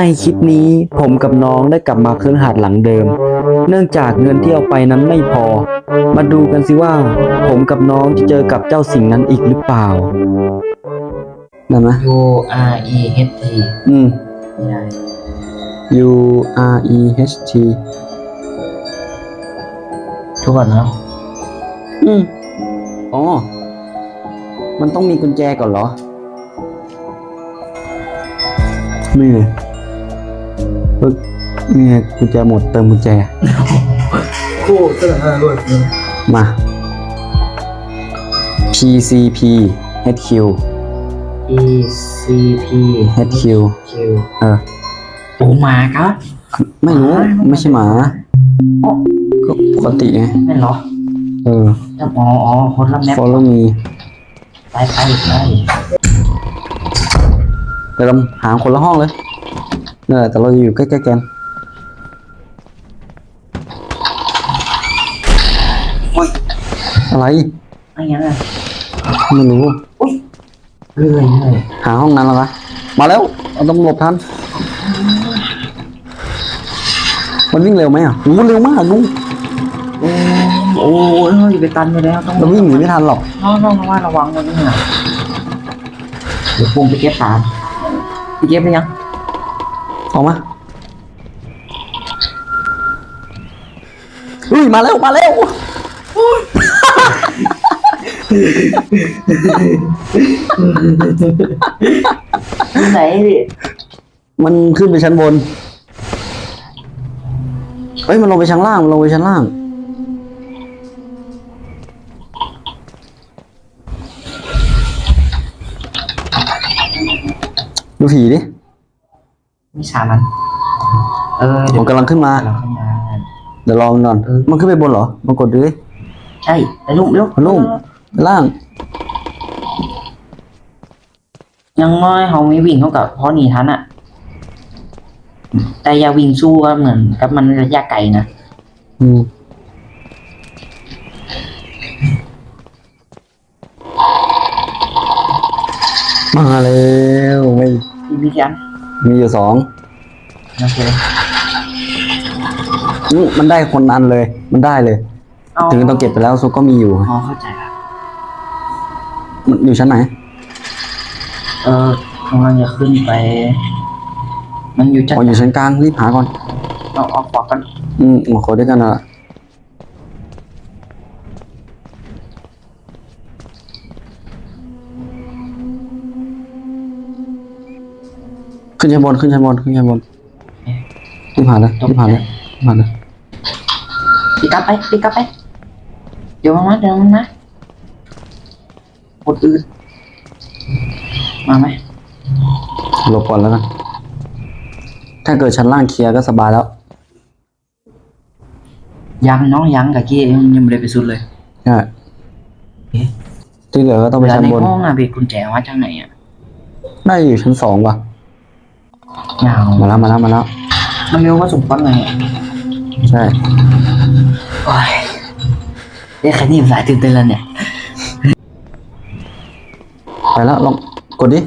ในคลิปนี้ผมกับน้องได้กลับมาเครื่องหาดหลังเดิม เนื่องจากเงินที่เอาไปนั้นไม่พอ มาดูกันสิว่า ผมกับน้องจะเจอกับเจ้าสิ่งนั้นอีกหรือเปล่าได้ไหม U R E H T อืม ไม่ได้ U R E H T ทุกคนเนาะอืมอ๋อ มันต้องมีกุญแจก่อนเหรอ นี่ไง ปึ๊กนี่ไงกุญแจหมดเติมกุญแจโอ้เจอแล้วด้วยมา PCP HQ E C P HQ Q เออโอ้หมาครับ ไม่รู้ไม่ใช่หมาก็ปกติไงไม่นเหรอ เออจะอ๋ออ๋อคนละแมป follow me ไปไปไปเดี๋ยวเราหาคนละห้องเลย เนี่ยแต่เราจะอยู่ใกล้ๆกันอะไรอะไรเงี้ยนะไม่รู้เรื่อยเลยหาห้องนั้นแล้วนะมาแล้วเราต้องหลบทันมันวิ่งเร็วไหมอะโอ้เร็วมากลุงโอ้โอ้ยอย่าไปตันไปแล้วต้องเราวิ่งหนีไม่ทันหรอกน้องน้องว่าระวังมันนี่นะเดี๋ยวปุ่มไปเก็บสามไปเก็บไปยัง ออกมาอุ้ยมาแล้วมาแล้วที่ไหนดิมันขึ้นไปชั้นบน เฮ้ยมันลงไปชั้นล่างมันลงไปชั้นล่าง ดูผีดิ มีสามมัน เออผเดี๋ยมวกำลังขึ้นมา เราขึ้นมาเดี๋ยวรอมันก่อนเออมันขึ้นไปบนเหรอมากดดูดิใช่ไปลุ่มลุ่มมันลุ่มไปล่างยังน้อยเขาไม่วิ่งเท่ากับเพราะหนีทันอะแต่อย่าวิ่งสู้ก็เหมือนกับมันระยะไกลนะอืมมาแล้วไม่พี่พี่ยัน มีอยู่สองโอเคอื้อมันได้คนอันเลย มันได้เลย ถึงต้องเก็บไปแล้วซุกก็มีอยู่ อ๋อเข้าใจละมันอยู่ชั้นไหน เออกำลังจะขึ้นไป มันอยู่จัดอ๋ออยู่ชั้นกลางรีบหาก่อน เอาเอาขวากัน อืมมาขอด้วยกันอะ ขึ้นชั้นบนขึ้นชั้นบนขึ้นชั้นบนรีบหาเลยรีบหาเลยรีบหาเลยปีกลับไปปีกลับไป เดี๋ยวมันมาเดี๋ยวมันมาปวดอืดมาไหมหลบก่อนแล้วกันถ้าเกิดชั้นล่างเคลียร์ก็สบายแล้ว ยังน้องยังกับกี้ยังยังไม่ได้ไปสุดเลยใช่ที่เหลือก็ต้องไปแล้วชั้นในบนห้องอะเบิดกุญแจมาจากไหนอะได้อยู่ชั้นสองว่ะ ยาวมาแล้วมาแล้วมาแล้วมันเร็วว่าสมปันไงอะใช่โอ้ยเอ้ยใครนี่สายตื่นเต้นแล้วเนี่ย ไปแล้วลองกดดิ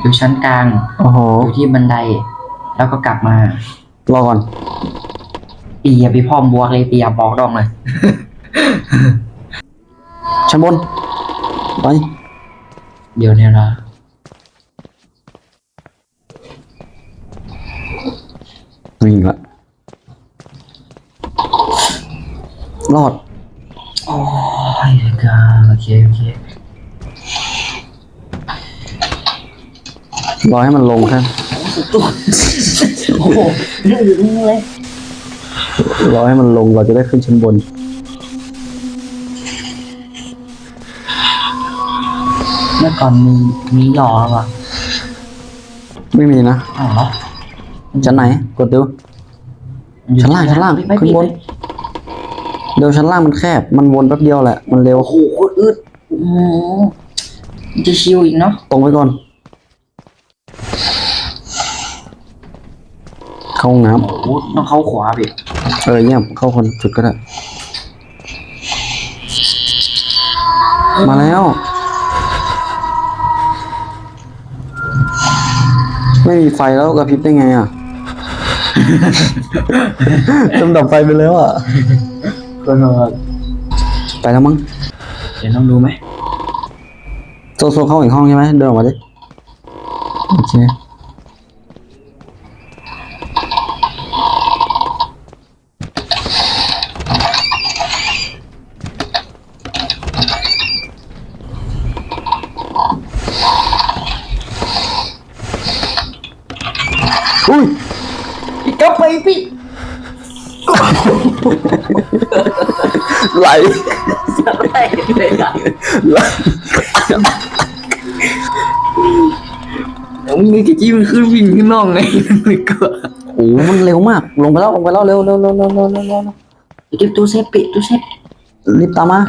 อยู่ชั้นกลาง โอ้โห อยู่ที่บันได แล้วก็กลับมา รอก่อนปีอย่าไปพร้อมบวกเลยปีอย่าบอกดองเลย ชั้นบน ไป เดี๋ยวเนี่ยนะ วิ่งละรอด โอ้ยกาโอเคโอเครอให้มันลงแค่โอ้โหเรื่องอยู่นี่เลยรอให้มันลงเราจะได้ขึ้นชั้นบน เมื่อก่อนมีมีหล่อป่ะไม่มีนะอ๋อเหรอ ชั้นไหน กดดู ชั้นล่างชั้นล่างไปไปขึ้นบนไปเดี๋ยวชั้นล่างมันแคบ มันวนแป๊บเดียวแหละ มันเร็ว โอ้โหโคตรอึดอืมมันจะชิวอีกเนาะ ตรงไปก่อน เข้าห้องน้โอ้โหต้องเข้าขวาพี่ำเออเยี่ยม เข้าคนจุดก็ได้ มาแล้วไม่มีไฟแล้วกระพริบได้ไงอะ จมดับไฟไปแล้วอะก็นอนไปแล้วมั้งเดี๋ยวลองดูไหมโซโซเข้าอีกห้องใช่ไหมเดินออกมาดิโอเค ไปพี่ไหลอะไรเลยอะไหลผมมีกระจี้มันขึ้นวิ่งขึ้นน่องไงมันก็โอ้มันเร็วมาก ลงไปแล้วลงไปแล้วเร็วเร็วเร็วเร็วเร็วเร็วเร็วรีบตู้เซฟปิดตู้เซฟรีบตามมา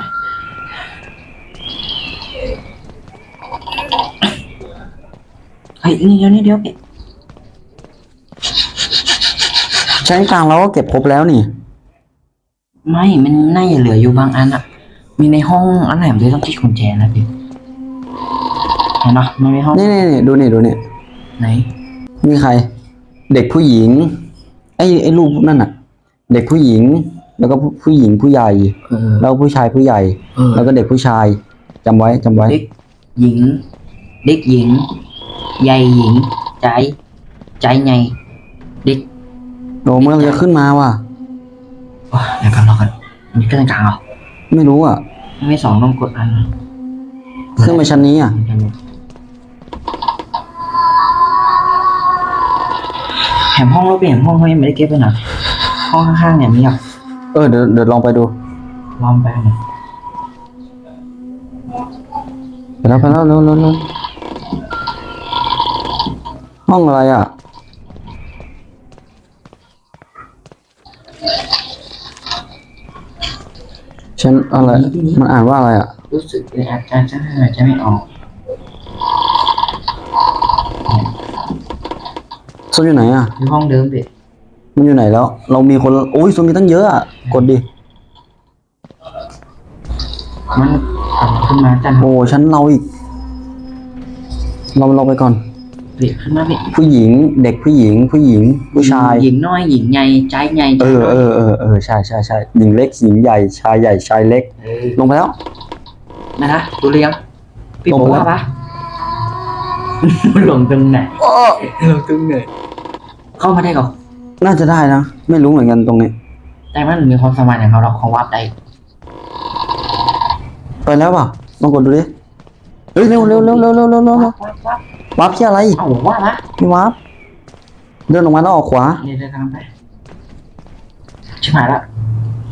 เฮ้ยนี่เดี๋ยวนี่เดี๋ยว ใช้กลางเราก็เก็บครบแล้วนี่ ไม่มันน่าจะเหลืออยู่บางอันอะมีในห้องอันไหนมันเลยต้องที่กุญแจนะพี่เห็นปะมันมีห้องนี่นี่นี่ดูนี่ดูนี่ไหนนี่ใคร เด็กผู้หญิง ไอ้ไอ้รูปนั่นน่ะเด็กผู้หญิง แล้วก็ผู้ผู้หญิงผู้ใหญ่เออแล้วผู้ชายผู้ใหญ่เออแล้วก็เด็กผู้ชายจำไว้จำไว้ เด็กหญิง เด็กหญิง ใหญ่หญิงใจใจใหญ่เด็ก โดเมื่อมันจะขึ้นมาว่ะ ว้าเดี๋ยวกันรอกันมันขึ้นกลางเหรอไม่รู้อะ ไม่สองต้องกดอันขึ้นมาชั้นนี้อะ แหมห้องเราเปลี่ยนห้องเขายังไม่ได้เก็บเลยนะห้องข้างๆเนี่ยมีอะเออเดี๋ยวเดี๋ยวลองไปดูลองไปหน่อยไปแล้วไปแล้วเร็วเร็วเร็วห้องอะไรอะ ฉันอะไร มันอ่านว่าอะไรอะ รู้สึกเลยอาจจะจะจะไม่ออกโซนอยู่ไหนอะ อยู่ห้องเดิมพี่มันอยู่ไหนแล้ว เรามีคนโอ้ยโซนมีตั้งเยอะอะ กดดิ มันอ่านขึ้นมาจันโอ้ฉันเราอีก เราเราไปก่อน พี่ขึ้นมาพี่ผู้หญิงเด็กผู้หญิง ผู้หญิง ผู้ชายหญิงน้อยหญิงใหญ่ใจใหญ่เออเออเออเออใช่ใช่ใช่หญิงเล็กหญิงใหญ่ชายใหญ่ชายเล็ก เออลงไปแล้ว นะนะดูเรียงพี่ลงบอกไปแล้วว่าปะ ลงตรงไหนลงตรงไหนเข้ามาได้ก่อนน่าจะได้นะไม่รู้เหมือนกันตรงนี้ แต่มันมีความสามารถอย่างเขาเราเขาวัดได้ไปแล้วป่ะลองกดดูดิเฮ้ยเร็วเร็วเร็วเร็วเร็วเร็วเร็ววัดวัดวัด วาร์ปที่อะไรเอ้าว่าละไม่วาร์ปเดินออกมาแล้วออกขวาเดี๋ยวเดินทางไปชิบหายละ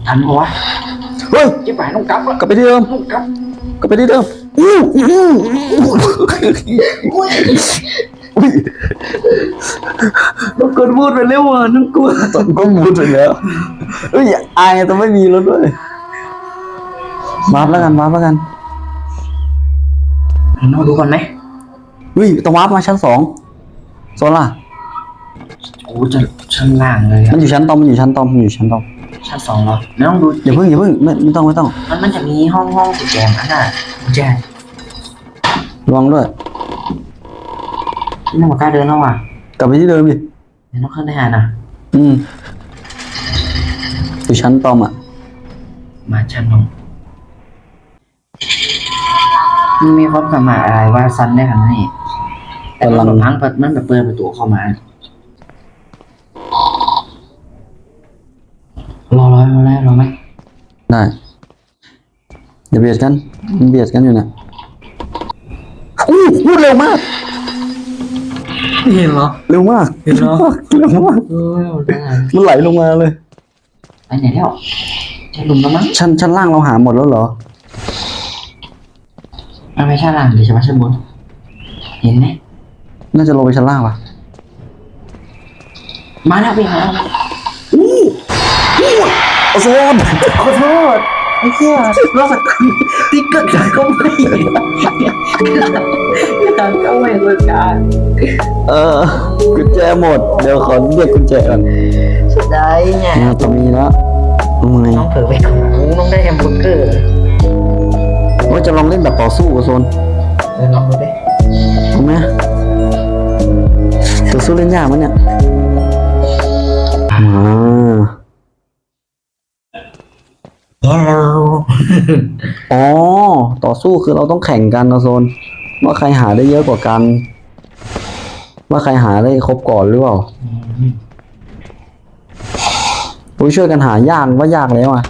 ทันปะวะเฮ้ยชิบหายต้องกลับละกลับไปที่เดิมต้องกลับกลับไปที่เดิมอู้อู้อุ้ยต้องกดพูดไปเร็วอะนึกกลัวตอนก็มูดไปแล้วเฮ้ยอายแต่ไม่มีรถด้วยวาร์ปแล้วกันวาร์ปแล้วกันเราดูก่อนไหม เฮ้ยต้องวาร์ปมาชั้นสองโซล่าโอ้จะชั้นล่างเลยมัอะนอยู่ชั้นตอมมันอยู่ชั้นตอมมันอยู่ชั้นตอมชั้นสองเหรอไม่ต้องดูอย่าเพิ่งอย่าเพิ่งไม่ไม่ต้องไม่ต้องมันมันจะมีห้องห้องกุญแจมันน่ะกุญแจระวังด้วยนี่มันกล้าเดินแล้วว่ะกลับไปที่เดิมดิเดี๋ยวต้องขึ้นได้หาน่ะอืมอยู่ชั้นตอมอะมาชั้นลงมันมีความสามารถอะไรว่าซันได้ขนาดนี้ แต่มันแบบพังเปิดมันแบบเปิดประตูเข้ามา รอรอรอแล้วรอไหมได้อย่าเบียดกันมันเบียดกันอยู่เนี่ยอู้พูดเร็วมากเห็นเหรอ เร็วมากเห็นเหรอเร็วมากเออได้มันไหลลงมาเลยไปไหนแล้วจะหลุมแล้วมั้งชั้นชั้นล่างเราหาหมดแล้วเหรอมันไม่ใช่ล่างเดี๋ยวจะมาชั้นบนเห็นไหม น่าจะลงไปชั้นล่างปะมาแล้วพี่มาแล้วโอโซนขอโทษไอ้เหี้ยรอบติ๊กเกอร์ก็ไม่การก็ไม่เลิกการเออกุญแจหมด เดี๋ยวขอเรียกกุญแจก่อนสุดท้ายเนี่ยน่าจะมีแล้วทำไงน้องเผลอไปของน้องได้แฮมเบอร์เกอร์ว่าจะลองเล่นแบบต่อสู้โอโซนเออลองดูดิถูกไหม สู้เล่นยากมั้ยเนี่ยมา Hello อ๋อ ต่อสู้คือเราต้องแข่งกันนะโซน ว่าใครหาได้เยอะกว่ากัน ว่าใครหาได้ครบก่อนหรือเปล่าปุ้ยช่วยกันหายากว่ายากแล้วอะ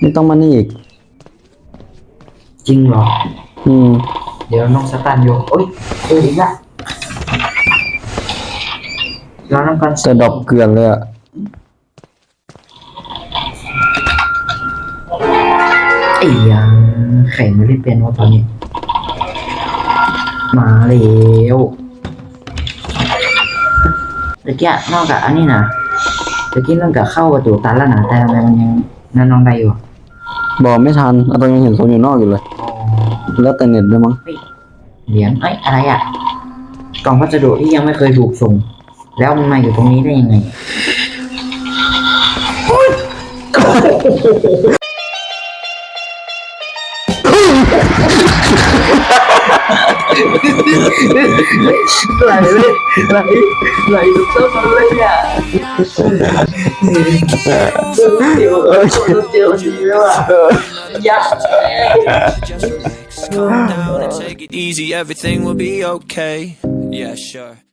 ไม่ต้องมานี่อีก จริงเหรอ อืม เดี๋ยวน้องสตันอยู่โอ้ยเจออีกละ ร้อนน้ำกันแต่ดอกเกลือนเลยอะไอ้ยังแข่งไม่ได้เป็นว่าตอนนี้ มาแล้วตะกี้นอกจากอันนี้นะตะกี้นอกจากเข้าประตูตันแล้วนะแต่ทำไมมันยังนั่นน้องได้อยู่อะบอกไม่ทันอะตอนยังเห็นโซนอยู่นอกอยู่เลย แล้วแต่เน็ตด้วยมั้งเหรียญเอ้ยอะไรอะ กล่องพัสดุที่ยังไม่เคยถูกส่ง แล้วมันมาอยู่ตรงนี้ได้ยังไง ไหลเลยไหลไหลต้นมันเลยอะเดี๋ยวเออเจอดีแล้วอะยักษ์ Just relax, calm down and take it easy. Everything will be okay. Yeah, sure.